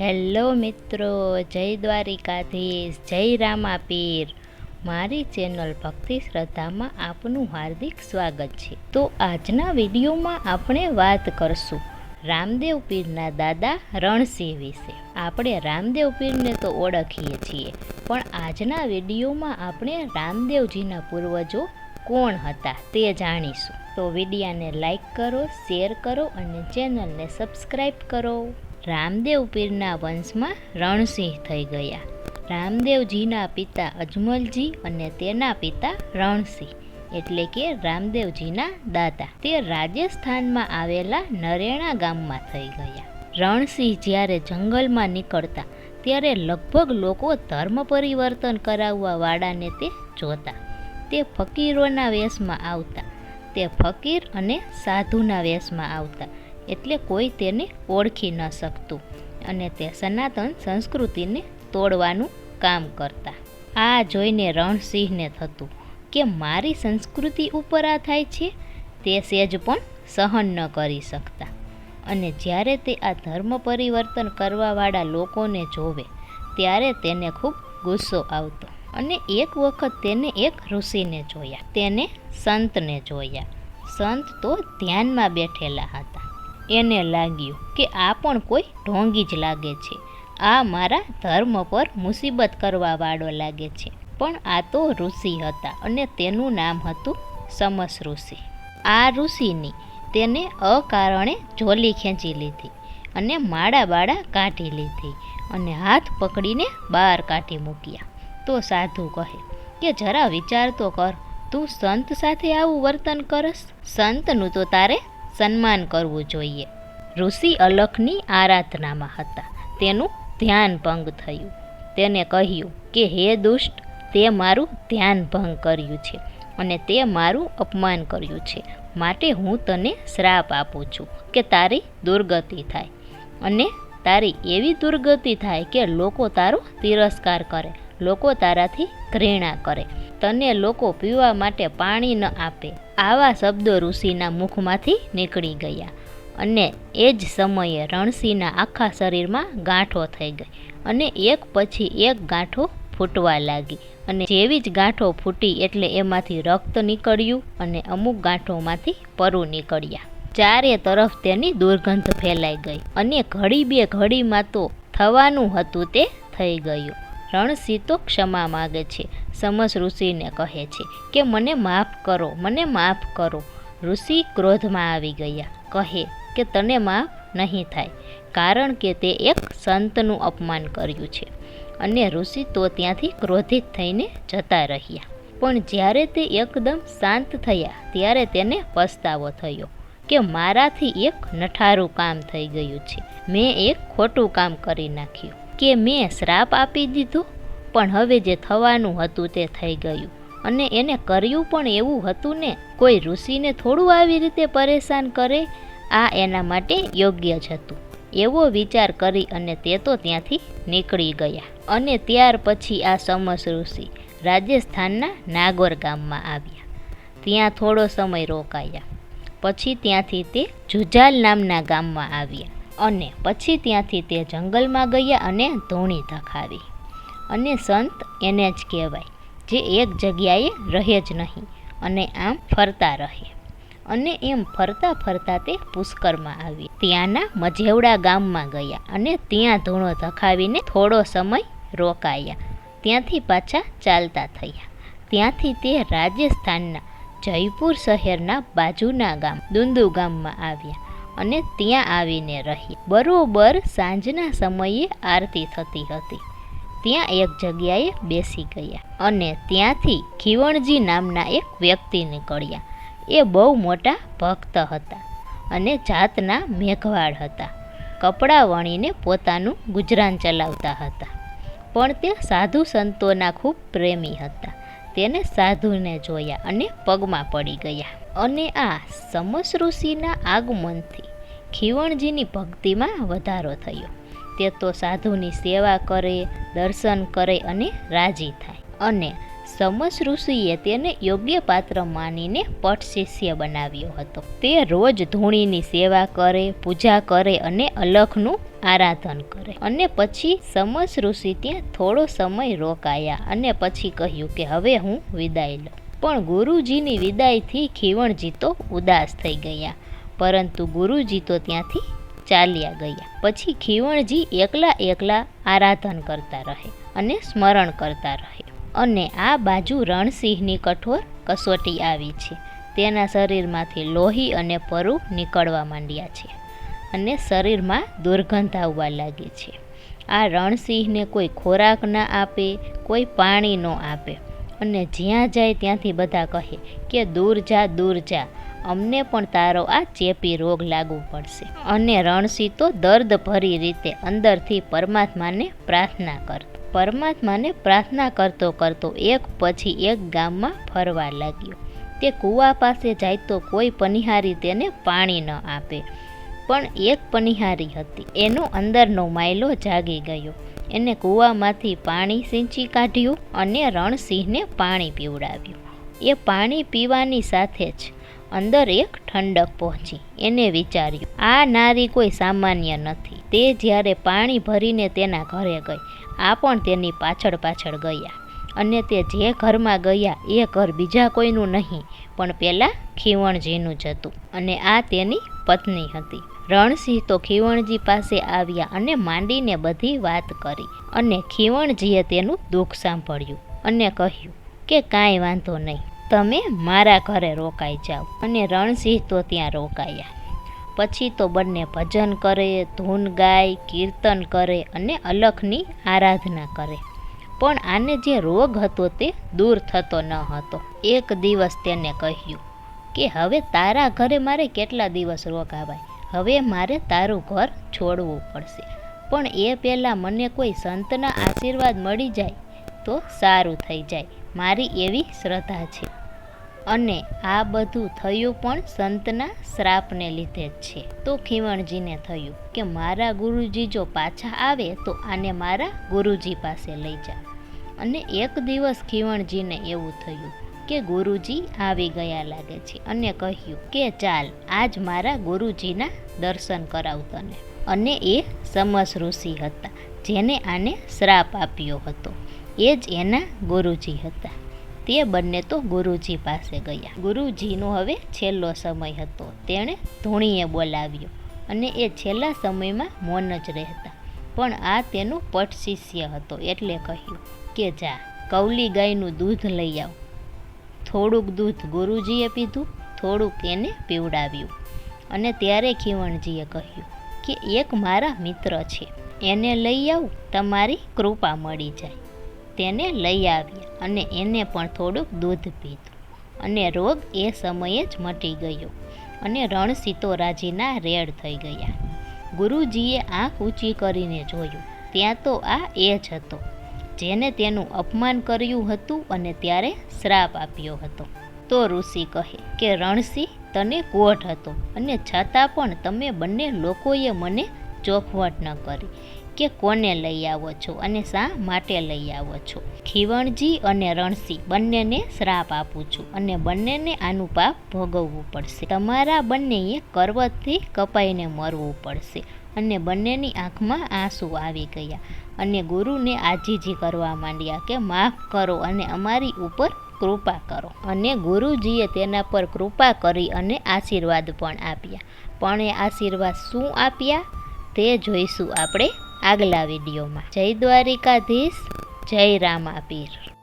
Hello મિત્રો, જય દ્વારિકાધીશ, જય રામાપીર. મારી ચેનલ ભક્તિ શ્રદ્ધામાં આપનું હાર્દિક સ્વાગત છે. તો આજના વિડીયોમાં આપણે વાત કરશું રામદેવ પીરના દાદા રણસિંહ વિશે. આપણે રામદેવ પીરને તો ઓળખીએ છીએ, પણ આજના વિડીયોમાં આપણે રામદેવજીના પૂર્વજો કોણ હતા તે જાણીશું. તો વિડીયાને લાઈક કરો, શેર કરો અને ચેનલને સબસ્ક્રાઈબ કરો. રામદેવ પીરના વંશમાં રણસિંહ થઈ ગયા. રામદેવજીના પિતા અજમલજી અને તેના પિતા રણસિંહ, એટલે કે રામદેવજીના દાદા. તે રાજસ્થાનમાં આવેલા નરેણા ગામમાં થઈ ગયા. રણસિંહ જ્યારે જંગલમાં નીકળતા, ત્યારે લગભગ લોકો ધર્મ પરિવર્તન કરાવવા વાળાને તે જોતા. તે ફકીરોના વેશમાં આવતા, તે ફકીર અને સાધુના વેશમાં આવતા. એટલે કોઈ તેને ઓળખી ન શકતું અને તે સનાતન સંસ્કૃતિને તોડવાનું કામ કરતા. આ જોઈને રણસિંહને થતું કે મારી સંસ્કૃતિ ઉપર આ થાય છે, તે સેજ પણ સહન ન કરી શકતા. અને જ્યારે તે આ ધર્મ પરિવર્તન કરવાવાળા લોકોને જોવે, ત્યારે તેને ખૂબ ગુસ્સો આવતો અને એક વખત તેને એક ઋષિને જોયા, તેને સંતને જોયા. સંત તો ધ્યાનમાં બેઠેલા હતા. એને લાગ્યું કે આ પણ કોઈ ઢોંગી જ લાગે છે. આ મારા ધર્મ પર મુસીબત કરવાવાળો લાગે છે. પણ આ તો ઋષિ હતા અને તેનું નામ હતું સમસ ઋષિ. આ ઋષિની તેને અકારણે ઝોલી ખેંચી લીધી અને માળા બાળા કાઢી લીધી અને હાથ પકડીને બહાર કાઢી મૂક્યા. તો સાધુ કહે, કે જરા વિચાર તો કર, તું સંત સાથે આવું વર્તન કરસ? સંતનું તો તારે સન્માન કરવું જોઈએ. ઋષિ અલખની આરાધનામાં હતા. તેનું ધ્યાન ભંગ થયું. તેને કહ્યું કે, હે દુષ્ટ, તે મારું ધ્યાન ભંગ કર્યું છે અને તે મારું અપમાન કર્યું છે. માટે હું તને શ્રાપ આપું છું કે તારી દુર્ગતિ થાય અને તારી એવી દુર્ગતિ થાય કે લોકો તારો તિરસ્કાર કરે, લોકો તારાથી ઘૃણા કરે. તને લોકો પીવા માટે પાણી ન આપે. આવા શબ્દો ઋષિના મુખમાંથી નીકળી ગયા અને એ જ સમયે રણસિંહના આખા શરીરમાં ગાંઠો થઈ ગઈ અને એક પછી એક ગાંઠો ફૂટવા લાગી અને જેવી જ ગાંઠો ફૂટી એટલે એમાંથી રક્ત નીકળ્યું અને અમુક ગાંઠોમાંથી પરુ નીકળ્યા. ચારે તરફ તેની દુર્ગંધ ફેલાઈ ગઈ અને ઘડી બે ઘડીમાં તો થવાનું હતું તે થઈ ગયું. રણસિંહ તો ક્ષમા માગે છે. સમસ ઋષિને કહે છે કે, મને માફ કરો, મને માફ કરો. ઋષિ ક્રોધમાં આવી ગયા. કહે કે, તને માફ નહીં થાય, કારણ કે તે એક સંતનું અપમાન કર્યું છે. અને ઋષિ તો ત્યાંથી ક્રોધિત થઈને જતા રહ્યા. પણ જ્યારે તે એકદમ શાંત થયા, ત્યારે તેને પસ્તાવો થયો કે, મારાથી એક નઠારું કામ થઈ ગયું છે. મેં એક ખોટું કામ કરી નાખ્યું. કે મેં શ્રાપ આપી દીધો? પણ હવે જે થવાનું હતું તે થઈ ગયું. અને એને કર્યું પણ એવું હતું ને, કોઈ ઋષિને થોડું આવી રીતે પરેશાન કરે, આ એના માટે યોગ્ય જ હતું. એવો વિચાર કરી અને તે તો ત્યાંથી નીકળી ગયા. અને ત્યાર પછી આ સમસ ઋષિ રાજસ્થાનના નાગોર ગામમાં આવ્યા. ત્યાં થોડો સમય રોકાયા. પછી ત્યાંથી તે જુજાલ નામના ગામમાં આવ્યા. અને પછી ત્યાંથી તે જંગલમાં ગયા અને ધોણી ધખાવી. અને સંત એને જ કહેવાય. જે એક જગ્યાએ રહે જ નહીં અને આમ ફરતા રહે. અને એમ ફરતા ફરતા તે પુષ્કરમાં આવી. ત્યાંના મજેવડા ગામમાં ગયા અને ત્યાં ધૂણો ધખાવીને થોડો સમય રોકાયા. ત્યાંથી પાછા ચાલતા થયા. ત્યાંથી તે રાજસ્થાનના જયપુર શહેરના બાજુના ગામ, દુંદુ ગામમાં આવ્યા અને ત્યાં આવીને રહી. બરોબર સાંજના સમયે આરતી થતી હતી. ત્યાં એક જગ્યાએ બેસી ગયા અને ત્યાંથી ખીવણજી નામના એક વ્યક્તિ નીકળ્યા. એ બહુ મોટા ભક્ત હતા અને જાતના મેઘવાળ હતા. કપડાં વણીને પોતાનું ગુજરાન ચલાવતા હતા. પણ તે સાધુ સંતોના ખૂબ પ્રેમી હતા. તેને સાધુને જોયા અને પગમાં પડી ગયા. અને આ સમસ ઋષિના આગમનથી ખીવણજીની ભક્તિમાં વધારો થયો. તે તો સાધુની સેવા કરે દર્શન કરે અને રાજી થાય. અને સમસ ઋષિએ તેને યોગ્ય પાત્ર માનીને પટ શિષ્ય બનાવ્યો હતો. તે રોજ ધૂણીની સેવા કરે, પૂજા કરે અને અલખનું આરાધન કરે. અને પછી સમસ ઋષિ ત્યાં થોડો સમય રોકાયા અને પછી કહ્યું કે, હવે હું વિદાય લઉં. પણ ગુરુજીની વિદાયથી ખીવણજી તો ઉદાસ થઈ ગયા. પરંતુ ગુરુજી તો ત્યાંથી ચાલ્યા ગયા. પછી ખીવણજી એકલા એકલા આરાધન કરતા રહે અને સ્મરણ કરતા રહે. અને આ બાજુ રણસિંહની કઠોર કસોટી આવી છે. તેના શરીરમાંથી લોહી અને પરુ નીકળવા માંડ્યા છે અને શરીરમાં દુર્ગંધ આવવા લાગી છે. આ રણસિંહને કોઈ ખોરાક ના આપે, કોઈ પાણી ન આપે. અને જ્યાં જાય ત્યાંથી બધા કહે કે, દૂર જા દૂર જા અમને પણ તારો આ ચેપી રોગ લાગુ પડશે. અને રણસિંહ તો દર્દ ભરી રીતે અંદરથી પરમાત્માને પ્રાર્થના કરતો પરમાત્માને પ્રાર્થના કરતો કરતો એક પછી એક ગામમાં ફરવા લાગ્યો. તે કૂવા પાસે જાય તો કોઈ પનિહારી તેને પાણી ન આપે. પણ એક પનિહારી હતી. એનો અંદરનો માયલો જાગી ગયો. એને કૂવામાંથી પાણી સિંચી કાઢ્યું અને રણસિંહને પાણી પીવડાવ્યું. એ પાણી પીવાની સાથે જ અંદર એક ઠંડક પહોંચી. એને વિચાર્યું, આ નારી કોઈ સામાન્ય નથી. તે જ્યારે પાણી ભરીને તેના ઘરે ગઈ, આ પણ તેની પાછળ પાછળ ગયા. અને તે જે ઘરમાં ગયા, એ ઘર બીજા કોઈનું નહીં, પણ પેલા ખીવણજીનું જ હતું. અને આ તેની પત્ની હતી. રણસિંહ તો ખીવણજી પાસે આવ્યા અને માંડીને બધી વાત કરી. અને ખીવણજીએ તેનું દુઃખ સાંભળ્યું અને કહ્યું કે કાંઈ વાંધો નહીં. તમે મારા ઘરે રોકાઈ જાઓ અને રણસિંહ તો ત્યાં રોકાયા. પછી તો બંને ભજન કરે, ધૂન ગાય, કીર્તન કરે અને અલખની આરાધના કરે. પણ આને જે રોગ હતો તે દૂર થતો ન હતો. એક દિવસ તેને કહ્યું કે, હવે તારા ઘરે મારે કેટલા દિવસ રોકાવાય હવે મારે તારું ઘર છોડવું પડશે. પણ એ પહેલાં મને કોઈ સંતના આશીર્વાદ મળી જાય તો સારું થઈ જાય. મારી એવી શ્રદ્ધા છે. અને આ બધું થયું પણ સંતના શ્રાપને લીધે જ છે. તો ખીવણજીને થયું કે મારા ગુરુજી જો પાછા આવે તો આને મારા ગુરુજી પાસે લઈ જા. અને એક દિવસ ખીવણજીને એવું થયું કે ગુરુજી આવી ગયા લાગે છે અને કહ્યું કે ચાલ, આજ મારા ગુરુજીના દર્શન કરાવ તને. અને એ સમસ ઋષિ હતા, જેને આને શ્રાપ આપ્યો હતો. એ જ એના ગુરુજી હતા. તે બંને તો ગુરુજી પાસે ગયા. ગુરુજીનો હવે છેલ્લો સમય હતો. તેણે ધૂણીએ બોલાવ્યો અને એ છેલ્લા સમયમાં મૌન જ રહેતા. પણ આ તેનો પટ શિષ્ય હતો એટલે કહ્યું કે જા, કૌલી ગાયનું દૂધ લઈ આવ. થોડુંક દૂધ ગુરુજીએ પીધું, થોડુંક એને પીવડાવ્યું. અને ત્યારે ખીવણજીએ કહ્યું કે એક મારા મિત્ર છે. એને લઈ આવું, તમારી કૃપા મળી જાય. તેને લઈ આવ્યા અને એને પણ થોડુંક દૂધ પીધું. અને રોગ એ સમયે જ મટી ગયો અને રણસીતો રાજીના રેડ થઈ ગયા. ગુરુજીએ આંખ ઊંચી કરીને જોયું. ત્યાં તો આ એ જ હતો, જેને તેનું અપમાન કર્યું હતું અને ત્યારે શ્રાપ આપ્યો હતો. તો ઋષિ કહે કે રણસિંહ તને કોઢ હતો અને છતાં પણ તમે બંને લોકોએ મને ચોખવટ ન કરી. કે કોને લઈ આવો છો અને શા માટે લઈ આવો છો? ખીવણજી અને રણસિંહ બંનેને શ્રાપ આપું છું અને બંનેને આનું પાપ ભોગવવું પડશે. તમારા બંનેએ કરવતથી કપાઈને મરવું પડશે અને બંનેની આંખમાં આંસુ આવી ગયા અને ગુરુને આજીજી કરવા માંડ્યા કે માફ કરો અને અમારી ઉપર કૃપા કરો. અને ગુરુજીએ તેના પર કૃપા કરી અને આશીર્વાદ પણ આપ્યા. પણ એ આશીર્વાદ શું આપ્યા? તે જોઈશું આપણે આગલા વિડીયોમાં. જય દ્વારિકાધીશ જય રામાપીર.